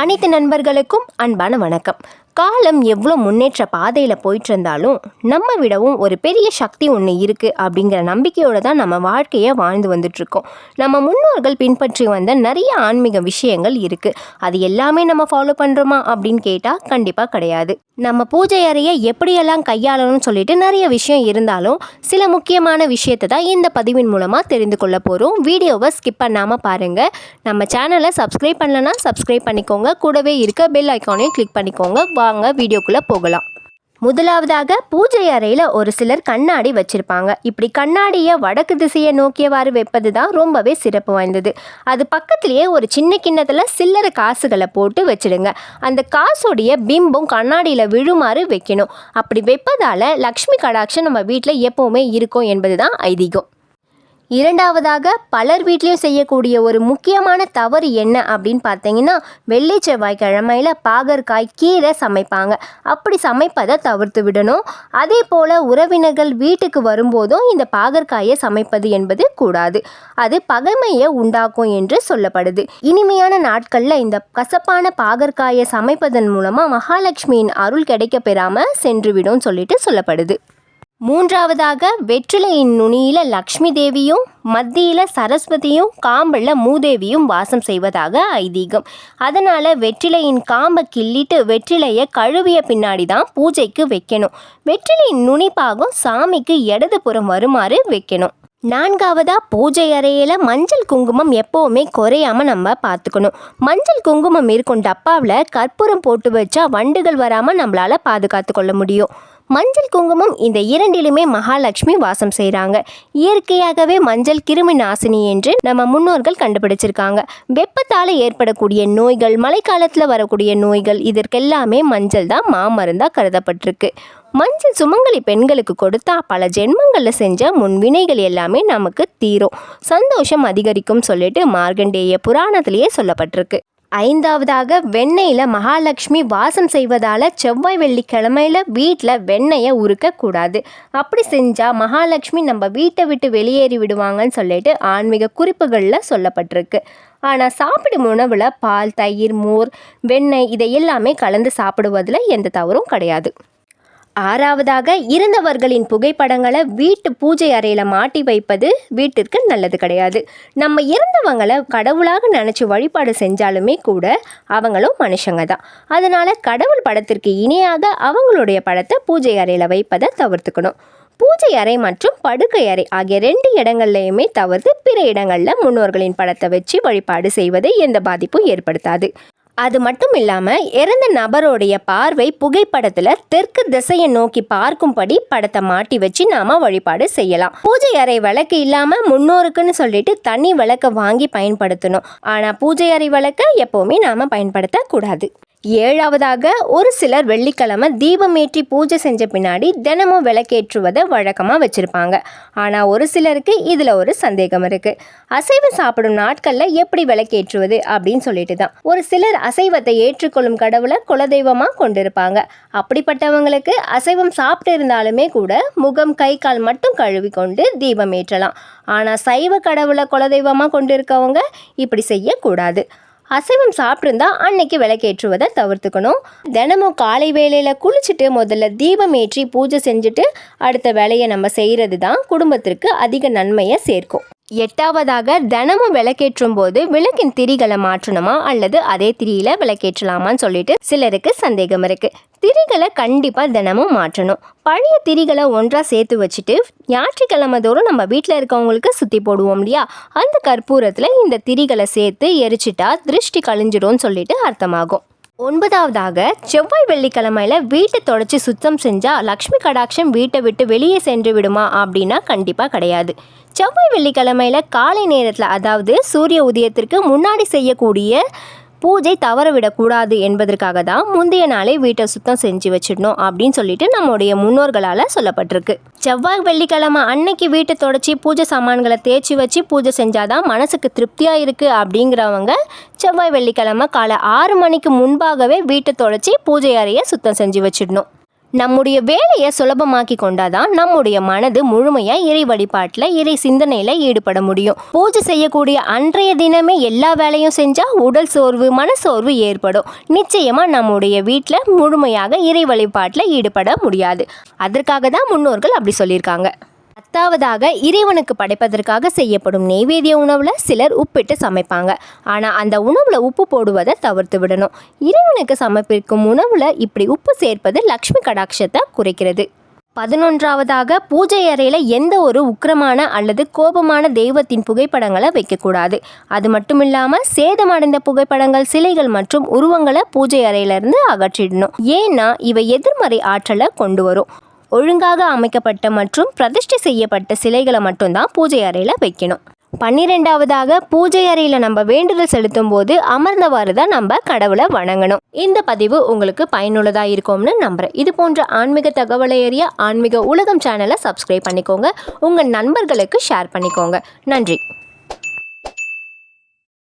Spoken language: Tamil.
அனைத்து நண்பர்களுக்கும் அன்பான வணக்கம். காலம் எவ்வளோ முன்னேற்ற பாதையில் போயிட்டு இருந்தாலும் நம்ம விடவும் ஒரு பெரிய சக்தி ஒன்று இருக்குது அப்படிங்கிற நம்பிக்கையோடு தான் நம்ம வாழ்க்கையை வாழ்ந்து வந்துட்ருக்கோம் நம்ம முன்னோர்கள் பின்பற்றி வந்த நிறைய ஆன்மீக விஷயங்கள் இருக்குது அது எல்லாமே நம்ம ஃபாலோ பண்ணுறோமா அப்படின்னு கேட்டால் கண்டிப்பாக கிடையாது. நம்ம பூஜை அறையை எப்படியெல்லாம் கையாளணும்னு சொல்லிட்டு நிறைய விஷயம் இருந்தாலும் சில முக்கியமான விஷயத்தை தான் இந்த பதிவின் மூலமாக தெரிந்து கொள்ள போகிறோம் வீடியோவை ஸ்கிப் பண்ணாமல் பாருங்கள் நம்ம சேனலை சப்ஸ்கிரைப் பண்ணலன்னா சப்ஸ்கிரைப் பண்ணிக்கோங்க. கூடவே இருக்க பெல் ஐக்கானையும் கிளிக் பண்ணிக்கோங்க. வாங்க வீடியோக்குள்ளே போகலாம். முதலாவதாக பூஜை அறையில் ஒரு சிலர் கண்ணாடி வச்சுருப்பாங்க. இப்படி கண்ணாடியை வடக்கு திசையை நோக்கியவாறு வைப்பது தான் ரொம்பவே சிறப்பு வாய்ந்தது. அது பக்கத்துலேயே ஒரு சின்ன கிண்ணத்தில் சில்லறை காசுகளை போட்டு வச்சிடுங்க. அந்த காசோடைய பிம்பம் கண்ணாடியில் விழுமாறு வைக்கணும். அப்படி வைப்பதால் லக்ஷ்மி கடாட்சம் நம்ம வீட்டில் எப்போவுமே இருக்கும் என்பது தான் ஐதீகம். இரண்டாவதாக பலர் வீட்லேயும் செய்யக்கூடிய ஒரு முக்கியமான தவறு என்ன அப்படின்னு பார்த்தீங்கன்னா வெள்ளி செவ்வாய்க்கிழமையில் பாகற்காய் கீரை சமைப்பாங்க. அப்படி சமைப்பதை தவிர்த்து விடணும். அதே போல் உறவினர்கள் வீட்டுக்கு வரும்போதும் இந்த பாகற்காயை சமைப்பது என்பது கூடாது. அது பகைமையை உண்டாக்கும் என்று சொல்லப்படுது. இனிமையான நாட்களில் இந்த கசப்பான பாகற்காயை சமைப்பதன் மூலமாக மகாலட்சுமியின் அருள் கிடைக்க பெறாமல் சென்றுவிடும் சொல்லிட்டு சொல்லப்படுது. மூன்றாவதாக வெற்றிலையின் நுனியில லக்ஷ்மி தேவியும் மத்தியில சரஸ்வதியும் காம்பில் மூதேவியும் வாசம் செய்வதாக ஐதீகம். அதனால வெற்றிலையின் காம்பை கிள்ளிட்டு வெற்றிலையை கழுவிய பின்னாடி தான் பூஜைக்கு வைக்கணும். வெற்றிலையின் நுனிப்பாகம் சாமிக்கு இடது புறம் வருமாறு வைக்கணும். நான்காவதா பூஜை அறையில் மஞ்சள் குங்குமம் எப்போவுமே குறையாம நம்ம பார்த்துக்கணும். மஞ்சள் குங்குமம் இருக்கும் டப்பாவில் கற்பூரம் போட்டு வச்சா வண்டுகள் வராமல் நம்மளால் பாதுகாத்து கொள்ள முடியும். மஞ்சள் குங்குமம் இந்த இரண்டிலுமே மகாலட்சுமி வாசம் செய்கிறாங்க இயற்கையாகவே மஞ்சள் கிருமி நாசினி என்று நம்ம முன்னோர்கள் கண்டுபிடிச்சிருக்காங்க. வெப்பத்தால் ஏற்படக்கூடிய நோய்கள் மழைக்காலத்தில் வரக்கூடிய நோய்கள் இதற்கெல்லாமே மஞ்சள் தான் மாமருந்தாக கருதப்பட்டிருக்கு. மஞ்சள் சுமங்கலி பெண்களுக்கு கொடுத்தா பல ஜென்மங்களில் செஞ்ச முன்வினைகள் எல்லாமே நமக்கு தீரும். சந்தோஷம் அதிகரிக்கும் சொல்லிட்டு மார்கண்டேய புராணத்திலேயே சொல்லப்பட்டிருக்கு. ஐந்தாவதாக வெண்ணெயில் மகாலட்சுமி வாசம் செய்வதால் செவ்வாய் வெள்ளிக்கிழமையில் வீட்டில் வெண்ணெயை உருக்கக்கூடாது அப்படி செஞ்சால் மகாலட்சுமி நம்ம வீட்டை விட்டு வெளியேறி விடுவாங்கன்னு சொல்லிட்டு ஆன்மீக குறிப்புகளில் சொல்லப்பட்டிருக்கு. ஆனால் சாப்பிடும் உணவில் பால் தயிர் மோர் வெண்ணெய் இதை எல்லாமே கலந்து சாப்பிடுவதில் எந்த தவறும் கிடையாது. ஆறாவதாக இறந்தவர்களின் புகைப்படங்களை வீட்டு பூஜை அறையில் மாட்டி வைப்பது வீட்டிற்கு நல்லது கிடையாது. நம்ம இறந்தவங்களை கடவுளாக நினச்சி வழிபாடு செஞ்சாலுமே கூட அவங்களும் மனுஷங்க தான். அதனால் கடவுள் படத்திற்கு இணையாக அவங்களுடைய படத்தை பூஜை அறையில் வைப்பதை தவிர்த்துக்கணும். பூஜை அறை மற்றும் படுக்கை அறை ஆகிய ரெண்டு இடங்கள்லையுமே தவிர்த்து பிற இடங்களில் முன்னோர்களின் படத்தை வச்சு வழிபாடு செய்வது எந்த பாதிப்பும் ஏற்படுத்தாது. அது மட்டும் இல்லாமல் இறந்த நபருடைய பார்வை புகைப்படத்தில் தெற்கு திசையை நோக்கி பார்க்கும்படி படத்தை மாட்டி வச்சு நாம வழிபாடு செய்யலாம். பூஜை அறை விளக்கு இல்லாமல் முன்னோருக்குன்னு சொல்லிட்டு தனி விளக்கை வாங்கி பயன்படுத்தணும். ஆனால் பூஜை அறை விளக்கை எப்போவுமே நாம் பயன்படுத்தக்கூடாது. ஏழாவதாக ஒரு சிலர் வெள்ளிக்கிழமை தீபமேற்றி பூஜை செஞ்ச பின்னாடி தினமும் விளக்கேற்றுவதை வழக்கமாக வச்சுருப்பாங்க. ஆனால் ஒரு சிலருக்கு இதில் ஒரு சந்தேகம் இருக்குது அசைவம் சாப்பிடும் நாட்களில் எப்படி விளக்கேற்றுவது அப்படின்னு சொல்லிட்டு தான் ஒரு சிலர் அசைவத்தை ஏற்றுக்கொள்ளும் கடவுளை குலதெய்வமாக கொண்டிருப்பாங்க. அப்படிப்பட்டவங்களுக்கு அசைவம் சாப்பிட்டு இருந்தாலுமே கூட முகம் கை கால் மட்டும் கழுவி கொண்டு தீபம் ஏற்றலாம். ஆனால் சைவ கடவுளை குலதெய்வமாக கொண்டிருக்கவங்க இப்படி செய்யக்கூடாது. அசைவம் சாப்பிட்ருந்தா அன்னைக்கு விளக்கேற்றுவதை தவிர்த்துக்கணும். தினமும் காலை வேளையில் குளிச்சுட்டு முதல்ல தீபம் ஏற்றி பூஜை செஞ்சுட்டு அடுத்த வேலையை நம்ம செய்கிறது தான் குடும்பத்திற்கு அதிக நன்மையை சேர்க்கும். எட்டாவதாக தினமும் விளக்கேற்றும் போது விளக்கின் திரிகளை மாற்றணுமா அல்லது அதே திரியில விளக்கேற்றலாமான்னு சொல்லிட்டு சிலருக்கு சந்தேகம் இருக்கு. திரிகளை கண்டிப்பாக தினமும் மாற்றணும். பழைய திரிகளை ஒன்றாக சேர்த்து வச்சுட்டு ஞாயிற்றுக்கிழமை தோறும் நம்ம வீட்டில் இருக்கவங்களுக்கு சுற்றி போடுவோம் இல்லையா? அந்த கற்பூரத்தில் இந்த திரிகளை சேர்த்து எரிச்சிட்டா திருஷ்டி கழிஞ்சிடும்னு சொல்லிட்டு அர்த்தமாகும். ஒன்பதாவதாக செவ்வாய் வெள்ளிக்கிழமையில வீட்டை தொடச்சி சுத்தம் செஞ்சால் லக்ஷ்மி கடாட்சம் வீட்டை விட்டு வெளியே சென்று விடுமா அப்படின்னா கண்டிப்பாக கிடையாது. செவ்வாய் வெள்ளிக்கிழமையில காலை நேரத்தில் அதாவது சூரிய உதயத்திற்கு முன்னாடி செய்யக்கூடிய பூஜை தவற விடக்கூடாது என்பதற்காக தான் முந்தைய நாளே வீட்டை சுத்தம் செஞ்சு வச்சிடணும் அப்படின்னு சொல்லிட்டு நம்முடைய முன்னோர்களால் சொல்லப்பட்டிருக்கு. செவ்வாய் வெள்ளிக்கிழமை அன்னைக்கு வீட்டை தொடச்சி பூஜை சாமான்களை தேய்ச்சி வச்சு பூஜை செஞ்சாதான் மனசுக்கு திருப்தியாக இருக்குது அப்படிங்கிறவங்க செவ்வாய் வெள்ளிக்கிழமை காலை ஆறு மணிக்கு முன்பாகவே வீட்டை தொடச்சி பூஜை அறையை சுத்தம் செஞ்சு வச்சிடணும். நம்முடைய வேலையை சுலபமாக்கி கொண்டாதான் நம்முடைய மனது முழுமையா இறை வழிபாட்டில் இறை சிந்தனையில ஈடுபட முடியும். பூஜை செய்யக்கூடிய அன்றைய தினமே எல்லா வேலையும் செஞ்சா உடல் சோர்வு மனசோர்வு ஏற்படும். நிச்சயமா நம்முடைய வீட்டில் முழுமையாக இறை வழிபாட்டில் ஈடுபட முடியாது. அதற்காக தான் முன்னோர்கள் அப்படி சொல்லியிருக்காங்க. பத்தாவதாக இறைவனுக்கு படைப்பதற்காக செய்யப்படும் நெய்வேதிய உணவில் சிலர் உப்பிட்டு சமைப்பாங்க. ஆனால் அந்த உணவில் உப்பு போடுவதை தவிர்த்து விடணும். இறைவனுக்கு சமர்ப்பிக்கும் உணவில் இப்படி உப்பு சேர்ப்பது லக்ஷ்மி கடாட்சத்தை குறைக்கிறது. பதினொன்றாவதாக பூஜை அறையில் எந்த ஒரு உக்கிரமான அல்லது கோபமான தெய்வத்தின் புகைப்படங்களை வைக்கக்கூடாது. அது மட்டும் இல்லாமல் சேதமடைந்த புகைப்படங்கள் சிலைகள் மற்றும் உருவங்களை பூஜை அறையிலிருந்து அகற்றிடணும். ஏன்னா இவை எதிர்மறை ஆற்றலை கொண்டு வரும். ஒழுங்காக அமைக்கப்பட்ட மற்றும் பிரதிஷ்டை செய்யப்பட்ட சிலைகளை மட்டும்தான் பூஜை அறையில் வைக்கணும். பன்னிரெண்டாவதாக பூஜை அறையில் நம்ம வேண்டுதல் செலுத்தும் போது அமர்ந்தவாறு தான் நம்ம கடவுளை வணங்கணும். இந்த பதிவு உங்களுக்கு பயனுள்ளதாக இருக்கும்னு நம்புகிறேன் இது போன்ற ஆன்மீக தகவலை அறிய ஆன்மீக உலகம் சேனலை சப்ஸ்கிரைப் பண்ணிக்கோங்க. உங்கள் நண்பர்களுக்கு ஷேர் பண்ணிக்கோங்க. நன்றி.